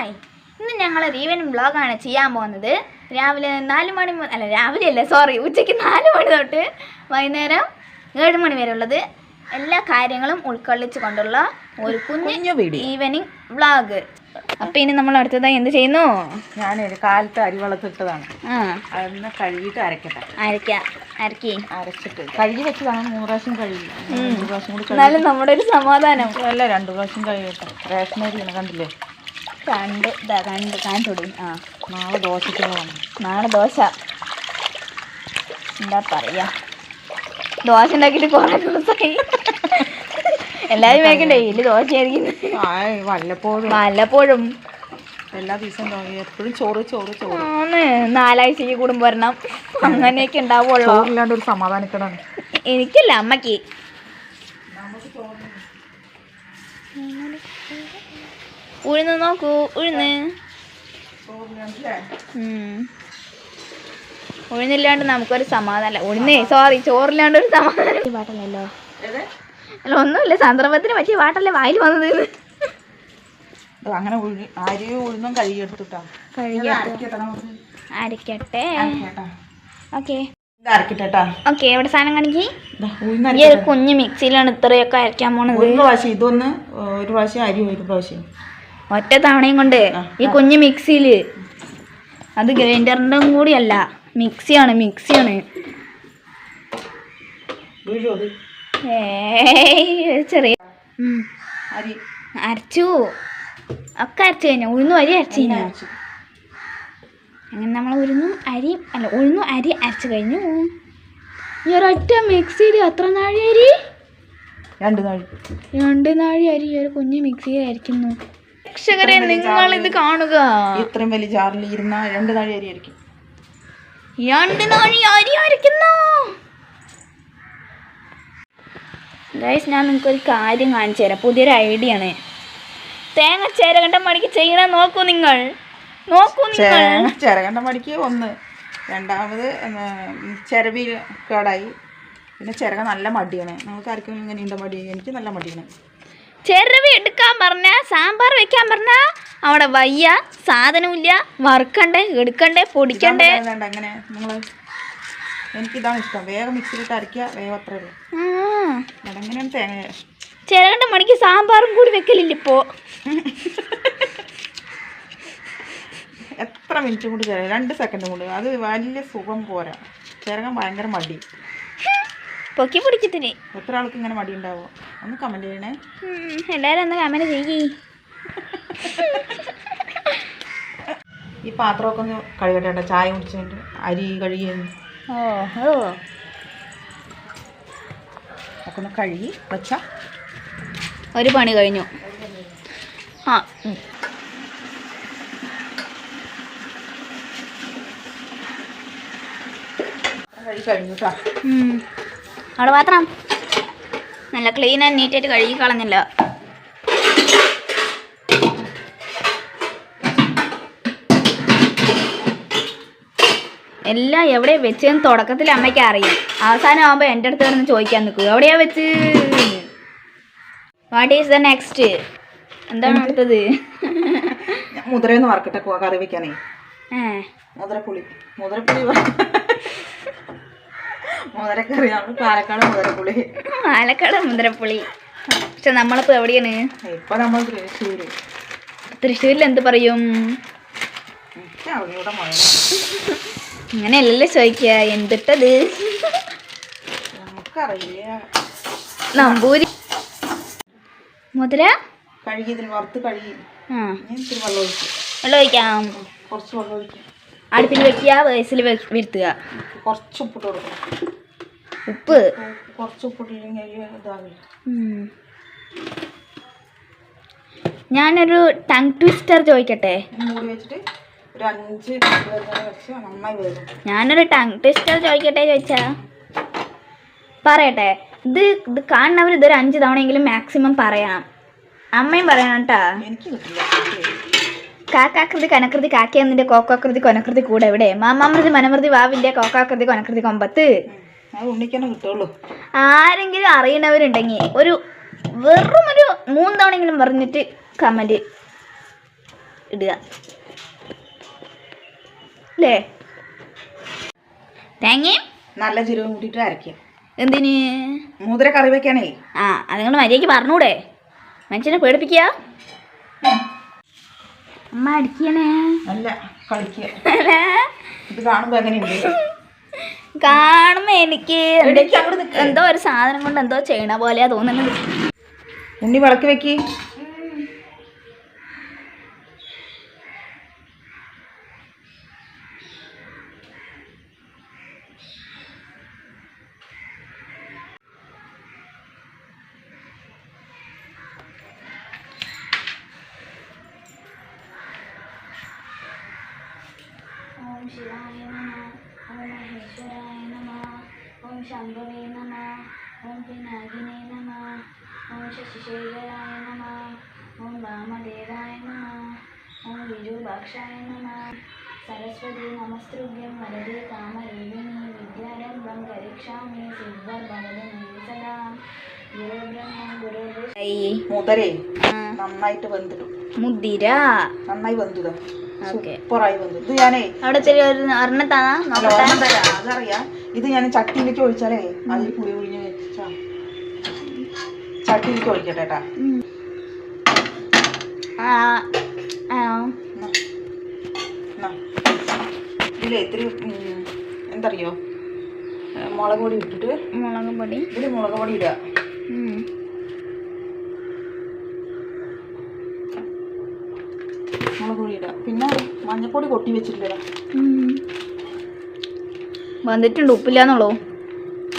Hi ഇന്ന് ഞങ്ങൾ evening വ്ളോഗാണ് ചെയ്യാൻ പോകുന്നത്. രാവിലെ നാല് മണി മുതൽ അല്ല രാവിലെ അല്ല സോറി ഉച്ചയ്ക്ക് നാല് മണി തൊട്ട് വൈകുന്നേരം ഏഴ് മണി വരെ ഉള്ളത്. എല്ലാ കാര്യങ്ങളും ഉൾക്കൊള്ളിച്ചു കൊണ്ടുള്ള ഒരു കുഞ്ഞ് ഈവനിങ് വ്ളോഗ്. അപ്പം ഇനി നമ്മൾ അടുത്തതായി എന്ത് ചെയ്യുന്നു? ഞാനൊരു കാലത്ത് അരി വളർത്തിട്ടതാണ് അതൊന്ന് കഴുകിയിട്ട് അരക്കട്ടെ. അരക്ക അരക്കി. അരച്ചിട്ട് കഴുകി വെച്ചതാണ്. മൂന്ന് പ്രാവശ്യം കഴുകി. മൂന്ന് പ്രാവശ്യം കൂടി എന്നാലും നമ്മുടെ ഒരു സമാധാനം. അല്ല രണ്ട് പ്രാവശ്യം കഴുകട്ടെ റേഷൻ അരിയാണ് കണ്ടില്ലേ? കണ്ട് ഇതാ കണ്ട് കാണിച്ചോടി ആ. നാളെ ദോശയ്ക്കുള്ളതാണ് നാളെ ദോശ. എന്താ പറയാ? ദോശ ഉണ്ടാക്കിയിട്ട് കുറെ ദിവസമായി എല്ലാരും വേഗം ഡെയിലി ദോശയായിരിക്കും. വല്ലപ്പോഴും. വല്ലപ്പോഴും. എല്ലാ ദിവസവും എപ്പോഴും ചോറ് ചോറ് ചോറ്. നാലാഴ്ചക്ക് കൂടുമ്പോ വരണം. അങ്ങനെയൊക്കെ ഉണ്ടാവുള്ളൂ. ഒരു സമാധാനക്കേടാണ്. എനിക്കല്ല അമ്മയ്ക്ക് ഉഴുന്ന് നോക്കൂ ഉഴുന്ന്. ഉഴുന്നില്ലാണ്ട് നമുക്കൊരു സമാധാനമല്ല ഉഴുന്നേ സോറി ചോറില്ലാണ്ട് ഒരു സമാധാനം. ഈ പാട്ടല്ലല്ലോ അല്ല ഒന്നുമില്ല സന്ദർഭത്തിന് പറ്റിയ പാട്ടല്ലേ വായിൽ വന്നത്. അങ്ങനെ ഉഴി അരി ഉഴുന്നും കഴുകിയെടുത്തുട്ടാ. കഴുകി അരക്കട്ടെ നമുക്ക്. അരക്കട്ടെ. അരക്കട്ടെ ഓക്കെ. എവിടെ സാധനം കാണിക്ക്? ഉഴുന്ന് ഈ ഒരു കുഞ്ഞു മിക്സിയിലാണ് ഇത്രയൊക്കെ അരയ്ക്കാൻ പോണത്. ഒരു പ്രാവശ്യം ഇതൊന്ന് ഒരു പ്രാവശ്യം അരി ഒരു പ്രാവശ്യം. ഒറ്റ തവണയും കൊണ്ട് ഈ കുഞ്ഞു മിക്സിയിൽ. അത് ഗ്രൈൻഡറിന്റെ കൂടിയല്ല. മിക്സിയാണ് മിക്സിയാണ്. ചെറിയ അരി. അരച്ചു. ഒക്കെ അരച്ചു കഴിഞ്ഞ. ഉഴുന്നു അരി അരച്ചു കഴിഞ്ഞു. അങ്ങനെ നമ്മൾ ഉഴുന്നു അരി അല്ല ഉഴുന്നു അരി അരച്ചു കഴിഞ്ഞു. ഈ ഒരൊറ്റ മിക്സിയിൽ എത്ര നാഴി അരി രണ്ട് നാഴി. രണ്ട് നാഴി അരി ഈ ഒരു കുഞ്ഞ് മിക്സിയിൽ അരിക്കുന്നു പ്രേക്ഷകരെ നിങ്ങൾ ഇത് കാണുക. ഇത്രയും വലിയ ജാറിൽ ഇരുന്ന രണ്ട് നാഴി അരി ആയിരിക്കും. രണ്ട് നാഴി അരി ഗൈസ് ഞാൻ നിങ്ങൾക്ക് ഒരു കാര്യം കാണിച്ചു തരാം. പുതിയൊരു ഐഡിയ ആണ്. തേങ്ങ ചേരകണ്ട മണിക്ക് ചെയ്യണ നോക്കൂ നിങ്ങൾ. നോക്കൂ നിങ്ങൾ. ചേരകണ്ട മടിക്ക് ഒന്ന്. രണ്ടാമത് ചിരവി കേടായി. പിന്നെ ചിരക നല്ല മടിയാണ്. നമുക്ക് ആർക്കും ഇങ്ങനെ ഉണ്ട് മടി? എനിക്ക് നല്ല മടിയാണ്. ചെറുവി എടുക്കാൻ പറഞ്ഞ സാമ്പാർ വെക്കാൻ പറഞ്ഞ അവിടെ വയ്യ സാധനമില്ല വറുക്കണ്ടേ എടുക്കണ്ടേ പൊടിക്കണ്ടേ. ചെറുകണ്ട അങ്ങനെ നിങ്ങൾ എനിക്കിതാണ് ഇഷ്ടം. വേഗം മിക്സിയിലിട്ട് അരയ്ക്കുക വേഗം അത്രേ ഉള്ളൂ. ആ. അതെങ്ങനെയാണ് തേങ്ങ? ചേരകണ്ട മണിക്ക് സാമ്പാറും കൂടി വെക്കലില്ല ഇപ്പോ? എത്ര മിനിറ്റും കൂടി ചിരക രണ്ട് സെക്കൻഡും കൂടി അത് വലിയ സുഖം പോരാ. ചെറുകൻ ഭയങ്കര മടി. പൊക്കി പിടിക്കത്തിന്. എത്ര ആൾക്ക് ഇങ്ങനെ മടി ഉണ്ടാവോ ഒന്ന് കമന്റ് ചെയ്യണേ. എല്ലാരും ഒന്ന് കമന്റ് ചെയ്യ്. ഈ പാത്രമൊക്കെ ഒന്ന് കഴുകട്ടെ ചായ കുടിച്ചിട്ട് അരി കഴുകിയെന്ന് ഓ ഒക്കെ ഒന്ന് കഴുകി വെച്ച. ഒരു പണി കഴിഞ്ഞു. ആ കഴിഞ്ഞു കേട്ടോ. അവിടെ പാത്രം. നല്ല ക്ലീൻ ആൻഡ് നീറ്റായിട്ട് കഴുകി കളഞ്ഞില്ല. എല്ലാം എവിടെ വെച്ചെന്ന് തുടക്കത്തിൽ അമ്മയ്ക്ക് അറിയാം. അവസാനം ആകുമ്പോൾ എന്റെ അടുത്ത് കിടന്ന് ചോദിക്കാൻ നിൽക്കും. എവിടെയാ വെച്ച്? വാട്ട് ഈസ് ദ നെക്സ്റ്റ് എന്താണ് അടുത്തത്? മുതിരയൊന്നും വറക്കട്ടെ കറി വെക്കാനേ. മുതിരപ്പുളി. മുതിരപ്പുളി നമ്മൾ പാലക്കാട് മുതലപ്പുളി. പാലക്കാട് മുദ്രപ്പുളി പക്ഷെ നമ്മളിപ്പോൾ എവിടെയാണ്? ഇപ്പൊ നമ്മൾ തൃശ്ശൂര്. തൃശ്ശൂരിൽ എന്ത് പറയും? അങ്ങനെയല്ലല്ലോ ചോദിക്കുക. എന്തിട്ടത്? നമുക്കറിയില്ല. നമ്പൂരി. മുതല? കഴുകി ഇതിന് വറുത്ത് കഴുകി. ആ. ഇനി ഇത്തിരി വെള്ളം ഒഴിക്കും. വെള്ളം ഒഴിക്കാം? കുറച്ച് വെള്ളം ഒഴിക്കും. അടുപ്പിൽ വെക്കുക വയസ്സിൽ വരുത്തുക. കുറച്ച് ഉപ്പിട്ട് കൊടുക്കണം. ഉപ്പ്. കുറച്ച് ഉപ്പിട്ടില്ലെങ്കിൽ ഇതാവില്ല. ഉം. ഞാനൊരു ടങ് ട്വിസ്റ്റർ ചോദിക്കട്ടെ? മൂടി വെച്ചിട്ട് ഒരു അഞ്ച് വെച്ച് നന്നായി ഞാനൊരു ടങ് ട്വിസ്റ്റർ ചോദിക്കട്ടെ ചോദിച്ചാ? പറയട്ടെ. ഇത് ഇത് കാണുന്നവർ ഇതൊരു അഞ്ച് തവണയെങ്കിലും മാക്സിമം പറയാം. അമ്മയും പറയണം കേട്ടാ. എനിക്ക് കിട്ടില്ല. കാക്കാകൃതി കനകൃതി കാക്കയെന്നിന്റെ കോക്കാകൃതി കൊനകൃതി കൂടെ എവിടെ? മാമാമൃതി മനമൃതി വാവിന്റെ കോക്കാകൃതി കൊനകൃതി കൊമ്പത്ത്. ഉണ്ണിക്കന്നെ കിട്ടുള്ളൂ. ആരെങ്കിലും അറിയണവരുണ്ടെങ്കിൽ ഒരു വെറും ഒരു മൂന്ന് തവണയെങ്കിലും പറഞ്ഞിട്ട് കമന്റ് ഇടുക. അല്ലേ തേങ്ങയും നല്ല ജീരകം കൂട്ടിയിട്ട് അരയ്ക്കുക എന്തിന്? മൂതിര കറി വെക്കാനേ. ആ അത് നിങ്ങൾ മര്യാദയ്ക്ക് പറഞ്ഞൂടെ. മനുഷ്യനെ പേടിപ്പിക്കുക. അമ്മ അടിക്കണേ. അല്ല കളിക്കുക ഇത് കാണുമ്പോൾ എങ്ങനെയുണ്ട്? കാണുമ്പോ എനിക്ക് എന്തോ ഒരു സാധനം കൊണ്ട് എന്തോ ചെയ്യണ പോലെയാ തോന്നുന്നത്. ഉണ്ണി വിളക്ക് വെക്കി. ശിവായ. ശംഭവേ നമ ഓം പിനാകിനേ നമ ഓം ശശിശേഖരായ നമ ഓം വാമദേവായ നമ ഓം വിരൂപാക്ഷായ നമ. സരസ്വതി നമസ്തൃഭ്യം വരതി കാമരൂപിണി വിദ്യാരംഭം കരിക്ഷാമി സിദ്ധർഭവതി സദാ. മുതരേ നന്നായിട്ട് വെന്തിടും. മുദ്ര നന്നായി വെന്തിടും സൂപ്പറായി ഇത് ഞാനേ അതറിയാം. ഇത് ഞാൻ ചട്ടിയിലേക്ക് ഒഴിച്ചാലേ അതിൽ പുളി വെച്ചാ. ചട്ടിയിലേക്ക് ഒഴിക്കട്ടെ കേട്ടാ ഇതിലേ ഇത്തിരി എന്തറിയോ മുളക് പൊടി ഇട്ടിട്ട് മുളക് പൊടി. ഇതിൽ മുളക് പൊടി ഇടുക ഉം. മുളക് പൊടി ഇടുക പിന്നെ മഞ്ഞപ്പൊടി കൊട്ടി വെച്ചിട്ടില്ല. വന്നിട്ടുണ്ട് ഉപ്പില്ലാന്നുള്ളോ?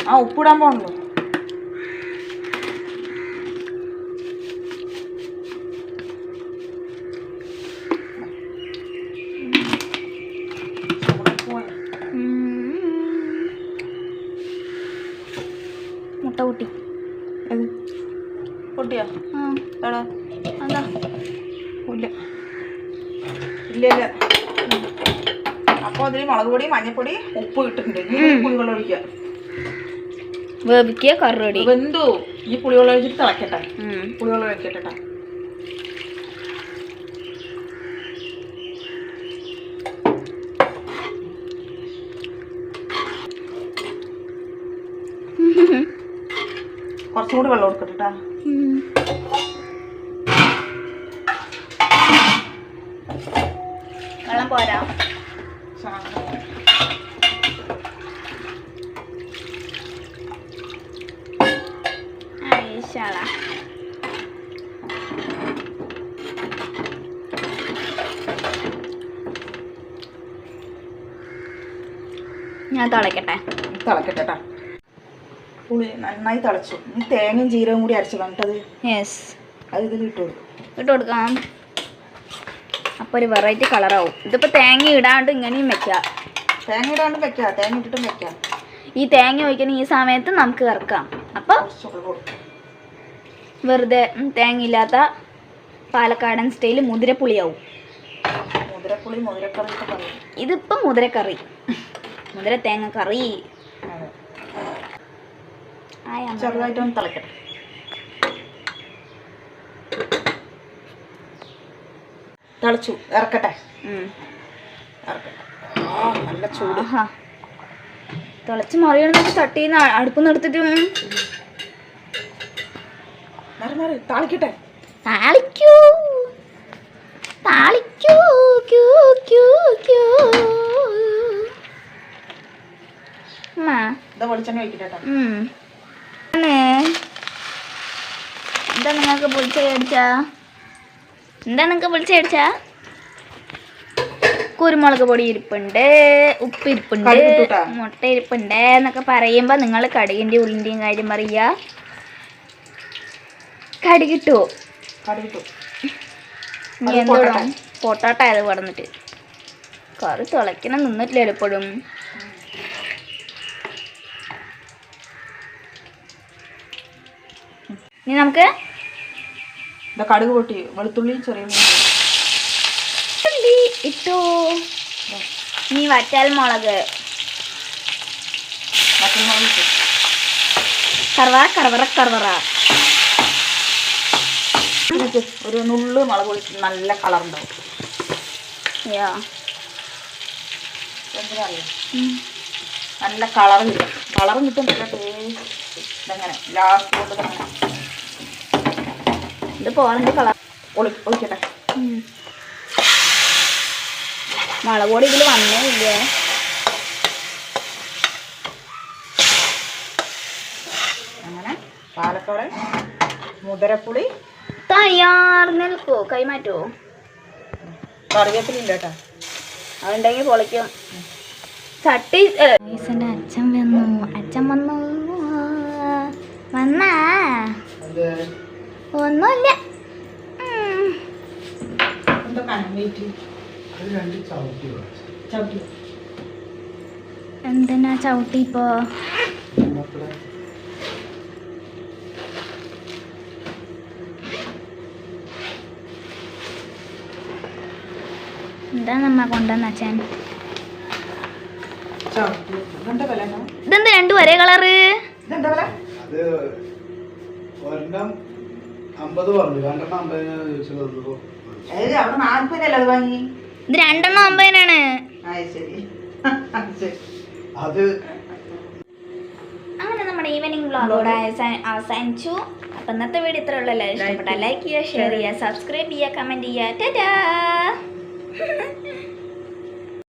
ആ ഉപ്പിടാൻ പോകണല്ലോ ഉം. മുട്ട കുട്ടി കുട്ടിയാ ആ. എടാ. അതാ ഇല്ല. ഇല്ല അപ്പൊ അപ്പോൾ അതിൽ മുളക് പൊടി മഞ്ഞപ്പൊടി ഉപ്പ് ഇട്ടിട്ടുണ്ട്. ഇനി. പുളിവെള്ളം ഒഴിക്കുക വേവിക്കുക കറുപടി വെന്തു. ഈ പുളിവെള്ളം ഒഴിച്ചിട്ട് തിളക്കട്ടെ. പുളിവെള്ളം ഒഴിക്കട്ടെ കുറച്ചും കൂടി വെള്ളം കൊടുക്കട്ടെ പോരാ. ഐശാള ഞാൻ തിളക്കട്ടെ. തിളക്കട്ടെ ട്ടാ. പുളി നന്നായി തിളച്ചു. തേങ്ങയും ജീരകവും കൂടി അരച്ചതാണ് കേട്ടത് യെസ് അത് ഇതിൽ ഇട്ട് കൊടുക്കും. ഇട്ട് കൊടുക്കാം. അപ്പോൾ ഒരു വെറൈറ്റി കളറാവും ഇതിപ്പോൾ തേങ്ങ ഇടാണ്ട് ഇങ്ങനെയും വെക്കാം. തേങ്ങ ഇടാണ്ട് വെക്കാം. തേങ്ങ ഇട്ടിട്ടും വെക്കാം. ഈ തേങ്ങ ഒഴിക്കുന്ന ഈ സമയത്ത് നമുക്ക് ഇറക്കാം അപ്പോൾ വെറുതെ തേങ്ങയില്ലാത്ത പാലക്കാടൻ സ്റ്റൈൽ മുതിരപ്പുളിയാവും. മുതിരപ്പുളി മുതിരക്കറി ഇതിപ്പോ ഇതിപ്പം മുതിരക്കറി. മുതിര തേങ്ങ കറി. ചെറുതായിട്ടൊന്ന് തിളക്കട്ടെ. തിളച്ചു ഇറക്കട്ടെ. നല്ല ചൂട്. തിളച്ച് മറിയണമെന്നൊക്കെ ചട്ടിയിൽ നിന്ന് അടുപ്പ് നിർത്തിട്ടും താളിക്കട്ടെ. താളിക്കൂ. താളിക്കൂ ക്യൂ ക്യൂ ക്യൂ. എന്താ നിങ്ങൾക്ക് പൊളിച്ച മേടിച്ച എന്താ നിങ്ങൾക്ക് പൊളിച്ച മേടിച്ച? കുരുമുളക് പൊടി ഇരിപ്പുണ്ട് ഉപ്പ് ഇരിപ്പുണ്ട് മുട്ട ഇരിപ്പുണ്ട് എന്നൊക്കെ പറയുമ്പോൾ നിങ്ങൾ കടുകിന്റെ ഉള്ളിന്റെയും കാര്യം പറയുക. കടി കിട്ടുവോ ഇനി അത് എന്തോടും പൊട്ടാട്ടായത് പറഞ്ഞിട്ട് കറി തിളയ്ക്കണം നിന്നിട്ടില്ല എപ്പോഴും ഇനി നമുക്ക് ഇതാ കടുക് പൊട്ടി. വെളുത്തുള്ളി ചെറിയ ഉള്ളി. ഉള്ളി ഇട്ടു. ഇനി വറ്റൽ മുളക്. പച്ചമുളക് ഇട്ടു. കറവറ കറവറ കറവറ. ഇതിലേക്ക് ഒരു നുള്ള് മുളക് പൊടി നല്ല കളർ ഉണ്ടാവും. നല്ല കളർ കിട്ടും. കളറും കിട്ടും നല്ല ടേസ്റ്റ് ഇതങ്ങനെ. ലാസ്റ്റ് കൊണ്ട് ഇതങ്ങനെ ഇത് പോളന്റെ കളർ ഒളി ഒളിക്കട്ടെ. മുളക് ഇതിൽ വന്നേ ഇല്ലേ? അങ്ങനെ പാലക്കാട് മുതരപ്പുളി. തയ്യാർ നിൽക്കൂ. കൈമാറ്റുമോ കറിവേപ്പിലില്ല കേട്ടോ അതുണ്ടെങ്കിൽ പൊളിക്കും. ചട്ടി അച്ഛൻ വന്നു. അച്ഛൻ വന്നു. വന്നാ. ഒന്നുമില്ല. എന്തിനാ ചവിട്ടി ഇപ്പോ? എന്താ നമ്മ കൊണ്ടുവന്ന അച്ഛൻ? ഇതെന്താ രണ്ടു ഒരേ കളറ് ഇതെന്താ വില അത് ഒരെണ്ണം അമ്പത് പറഞ്ഞു. രണ്ടെണ്ണം അമ്പതിന് ചോദിച്ചത് ഏത് അവിടെ നാൽപ്പതിനല്ലേ അത് വാങ്ങി? ഇത് രണ്ടെണ്ണം അമ്പതിനാണ്. ആ ശരി. ശരി. അത് അങ്ങനെ നമ്മുടെ ഈവനിങ് വ്ളോഗോടെ അവസാനിച്ചു. അപ്പം ഇന്നത്തെ വീഡിയോ ഇത്ര ഉള്ളല്ലോ? ഇഷ്ടപ്പെട്ട ലൈക്ക് ചെയ്യുക ഷെയർ ചെയ്യുക സബ്സ്ക്രൈബ് ചെയ്യുക കമന്റ് ചെയ്യുക. ടാറ്റാ